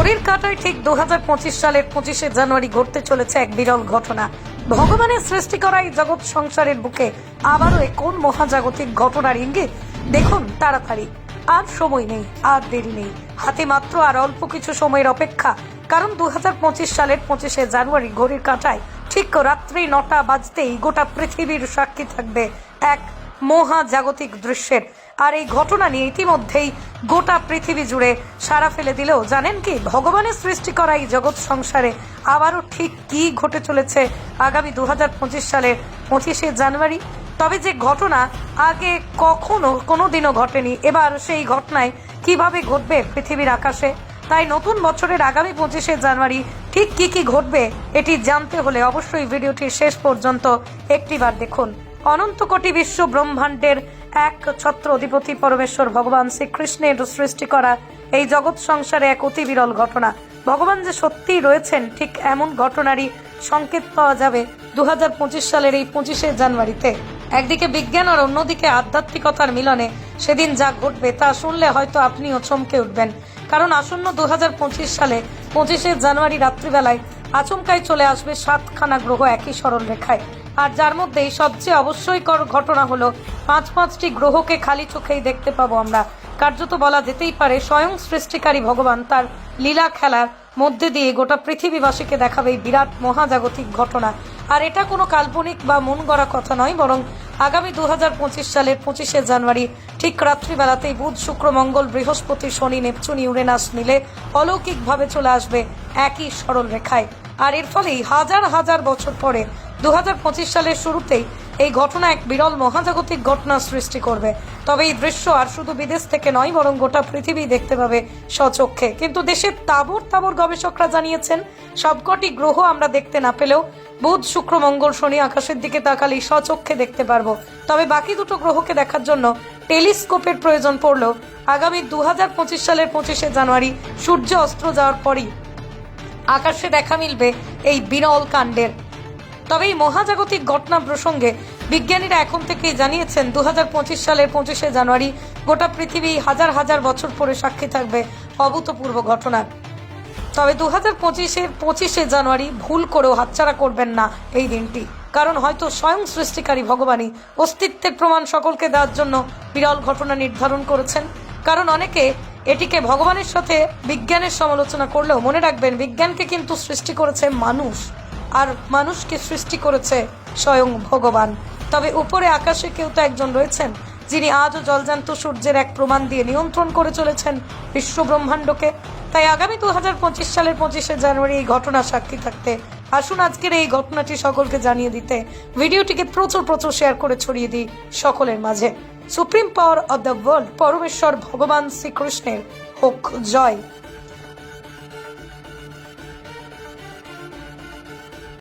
ঘড়ির কাঁটায় ঠিক দুহাজার পঁচিশ সালের পঁচিশে জানুয়ারি ঘটতে চলেছে এক বিরল ঘটনা। ভগবানের সৃষ্টি করা এই জগৎ সংসারের বুকে আবারও কোন মহাজাগতিক ঘটনার ইঙ্গিত? দেখুন তাড়াতাড়ি। আর সময় নেই, আর দেরি নেই। হাতে মাত্র আর অল্প কিছু সময়ের অপেক্ষা। কারণ দু হাজার পঁচিশ সালের পঁচিশে জানুয়ারি ঘড়ির কাঁটায় ঠিক রাত্রি নটা বাজতেই গোটা পৃথিবীর সাক্ষী থাকবে এক মহাজাগতিক দৃশ্যের। আর এই ঘটনা নিয়ে ইতিমধ্যেই গোটা পৃথিবী জুড়ে সারা ফেলে দিলেও জানেন কি, ভগবানের সৃষ্টি করা এই জগৎ সংসারে আবারও ঠিক কি ঘটে চলেছে আগামী দু সালের পঁচিশে জানুয়ারি? তবে যে ঘটনা আগে কখনো কোনোদিনও ঘটেনি, এবার সেই ঘটনায় কীভাবে ঘটবে পৃথিবীর আকাশে? তাই নতুন বছরের আগামী পঁচিশে জানুয়ারি ঠিক কি কি ঘটবে এটি জানতে হলে অবশ্যই ভিডিওটি শেষ পর্যন্ত একটিবার দেখুন। অনন্ত কোটি বিশ্ব ব্রহ্মাণ্ডের এক ছত্র অধিপতি পরমেশ্বর ভগবান শ্রীকৃষ্ণের সৃষ্টি করা এই জগৎ সংসারে এক অতি বিরল ঘটনা। ভগবান যে সত্যিই রয়েছেন, ঠিক এমন ঘটনারই সংকেত পাওয়া যাবে দু হাজার পঁচিশ সালের এই পঁচিশে জানুয়ারিতে। একদিকে বিজ্ঞান আর অন্যদিকে আধ্যাত্মিকতার মিলনে সেদিন যা ঘটবে তা শুনলে হয়তো আপনিও চমকে উঠবেন। কারণ আসন্ন দু হাজার পঁচিশ সালে পঁচিশে জানুয়ারি রাত্রিবেলায় আচমকায় চলে আসবে সাতখানা গ্রহ একই সরল রেখায় আর যার মধ্যেই সবচেয়ে অবশ্যইকর ঘটনা হলো, পাঁচ পাঁচটি গ্রহকে খালি চোখেই দেখতে পাবো আমরা। কার্যত বলা যেতেই পারে, স্বয়ং সৃষ্টিকারী ভগবান তার লীলা খেলার মধ্যে দিয়ে গোটা পৃথিবীবাসীকে দেখাবে এই বিরাট মহাজাগতিক ঘটনা। আর এটা কোনো কাল্পনিক বা মন গড়া কথা নয়, বরং আগামী দু হাজার পঁচিশ সালের পঁচিশে জানুয়ারি, ঠিক রাত্রিবেলাতেই বুধ, শুক্র, মঙ্গল, বৃহস্পতি, শনি, নেপচুন, ইউরেনাস মিলে অলৌকিকভাবে চলে আসবে একই সরল রেখায় আর এর ফলেই হাজার হাজার বছর পরে দু হাজার পঁচিশ সালের শুরুতেই এই ঘটনা এক বিরল মহাজাগতিক ঘটনা সৃষ্টি করবে। তবে এই দৃশ্য আর শুধু বিদেশ থেকে নয়, বরং গোটা পৃথিবী দেখতে পাবে স্বচক্ষে। কিন্তু দেশের তাবর তাবর গবেষকরা জানিয়েছেন, সবকটি গ্রহ আমরা দেখতে না পেলেও বুধ, শুক্র, মঙ্গল, শনি আকাশের দিকে তাকালেই স্বচক্ষে দেখতে পারব। তবে বাকি দুটো গ্রহকে দেখার জন্য টেলিস্কোপের প্রয়োজন পড়লেও আগামী দু হাজার পঁচিশ সালের পঁচিশে জানুয়ারি সূর্য অস্ত্র যাওয়ার পরই আকাশে দেখা মিলবে এই বিরল কাণ্ডের। তবে এই মহাজাগতিক ঘটনা প্রসঙ্গে বিজ্ঞানীরা এখন থেকেই জানিয়েছেন দু হাজার পঁচিশ সালের পঁচিশে জানুয়ারি গোটা পৃথিবী হাজার হাজার বছর পরে সাক্ষী থাকবে অভূতপূর্ব ঘটনার। তবে দু হাজার পঁচিশের পঁচিশে জানুয়ারি ভুল করেও হাতছাড়া করবেন না এই দিনটি। কারণ হয়তো স্বয়ং সৃষ্টিকারী ভগবানই অস্তিত্বের প্রমাণ সকলকে দেওয়ার জন্য বিরল ঘটনা নির্ধারণ করেছেন। কারণ অনেকে এটিকে ভগবানের সাথে বিজ্ঞানের সমালোচনা করলেও মনে রাখবেন, বিজ্ঞানকে কিন্তু সৃষ্টি করেছে মানুষ। আর মানুষকে সৃষ্টি করেছে স্বয়ং ভগবান। তবে উপরে আকাশে কেউ তো একজন রয়েছেন, যিনি আজও জলজান্ত সূর্যের এক প্রমাণ দিয়ে নিয়ন্ত্রণ করে চলেছেন বিশ্ব ব্রহ্মাণ্ডকে তাই আগামী দুহাজার পঁচিশ সালের পঁচিশে জানুয়ারি এই ঘটনা সাক্ষী থাকতে আসুন আজকের এই ঘটনাটি সকলকে জানিয়ে দিতে ভিডিওটিকে প্রচুর প্রচুর শেয়ার করে ছড়িয়ে দিই সকলের মাঝে। Supreme power of the world, পরমেশ্বর ভগবান শ্রীকৃষ্ণের হোক জয়।